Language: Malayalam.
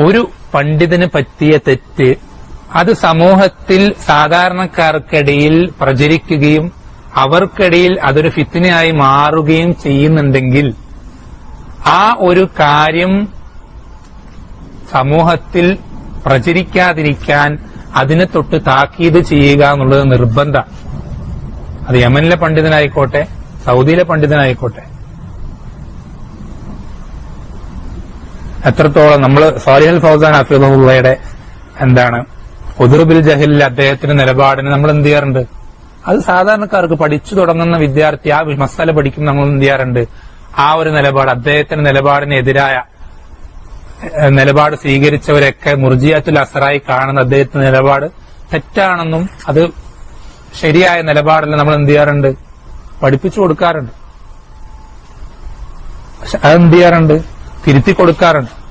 ഒരു പണ്ഡിതന് പറ്റിയ തെറ്റ് അത് സമൂഹത്തിൽ സാധാരണക്കാർക്കിടയിൽ പ്രചരിക്കുകയും അവർക്കിടയിൽ അതൊരു ഫിത്തിനയായി മാറുകയും ചെയ്യുന്നുണ്ടെങ്കിൽ ആ ഒരു കാര്യം സമൂഹത്തിൽ പ്രചരിക്കാതിരിക്കാൻ അതിനെ തൊട്ട് താക്കീത് ചെയ്യുക എന്നുള്ളത് നിർബന്ധ. അത് യമനിലെ പണ്ഡിതനായിക്കോട്ടെ സൗദിയിലെ പണ്ഡിതനായിക്കോട്ടെ. എത്രത്തോളം നമ്മൾ സാലിഹൽ ഫൗസാൻ അഫിദുള്ളയുടെ എന്താണ് ഒതുറുബിൽ ജഹലിൽ അദ്ദേഹത്തിന്റെ നിലപാടിന് നമ്മൾ എന്ത് ചെയ്യാറുണ്ട്? അത് സാധാരണക്കാർക്ക് പഠിച്ചു തുടങ്ങുന്ന വിദ്യാർത്ഥി ആ മസാല പഠിക്കുന്ന നമ്മൾ എന്ത് ചെയ്യാറുണ്ട്? ആ ഒരു നിലപാട് അദ്ദേഹത്തിന്റെ നിലപാടിനെതിരായ നിലപാട് സ്വീകരിച്ചവരൊക്കെ മുർജിയാത്തുൽ അസറായി കാണുന്ന അദ്ദേഹത്തിന്റെ നിലപാട് തെറ്റാണെന്നും അത് ശരിയായ നിലപാടല്ല നമ്മൾ എന്ത് ചെയ്യാറുണ്ട്? പഠിപ്പിച്ചു കൊടുക്കാറുണ്ട്. അതെന്ത് ചെയ്യാറുണ്ട്? തിരുത്തി കൊടുക്കാറുണ്ട്.